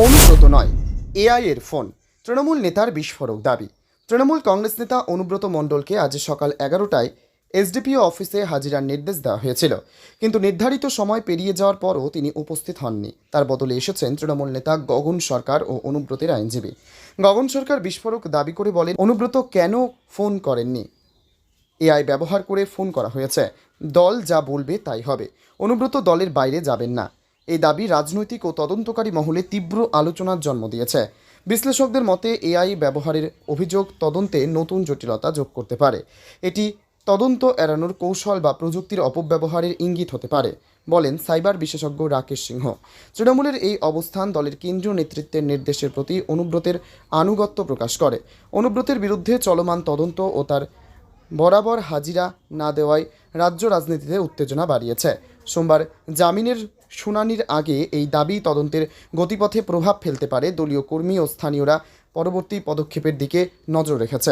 অনুব্রত নয়। এআই এর ফোন, তৃণমূল নেতার বিস্ফোরক দাবি। তৃণমূল কংগ্রেস নেতা অনুব্রত মণ্ডলকে আজ সকাল এগারোটায় এসডিপিও অফিসে হাজিরার নির্দেশ দেওয়া হয়েছিল। কিন্তু নির্ধারিত সময় পেরিয়ে যাওয়ার পরও তিনি উপস্থিত হননি। তার বদলে এসেছেন তৃণমূল নেতা গগন সরকার ও অনুব্রতের আইনজীবী। গগন সরকার বিস্ফোরক দাবি করে বলেন, অনুব্রত কেন ফোন করেননি? এআই ব্যবহার করে ফোন করা হয়েছে। দল যা বলবে তাই হবে। অনুব্রত দলের বাইরে যাবেন না। এই দাবি রাজনৈতিক ও তদন্তকারী মহলে তীব্র আলোচনার জন্ম দিয়েছে। বিশ্লেষকদের মতে, এআই ব্যবহারের অভিযোগ তদন্তে নতুন জটিলতা যোগ করতে পারে। এটি তদন্ত এড়ানোর কৌশল বা প্রযুক্তির অপব্যবহারের ইঙ্গিত হতে পারে, বলেন সাইবার বিশেষজ্ঞ রাকেশ সিংহ। তৃণমূলের এই অবস্থান দলের কেন্দ্রীয় নেতৃত্বের নির্দেশের প্রতি অনুব্রতের আনুগত্য প্রকাশ করে। অনুব্রতের বিরুদ্ধে চলমান তদন্ত ও তার বরাবর হাজিরা না দেওয়ায় রাজ্য রাজনীতিতে উত্তেজনা বাড়িয়েছে। সোমবার জামিনের শুনানির আগে এই দাবি তদন্তের গতিপথে প্রভাব ফেলতে পারে দলীয় কর্মী ও স্থানীয়রা পরবর্তী পদক্ষেপের দিকে নজর রেখেছেন।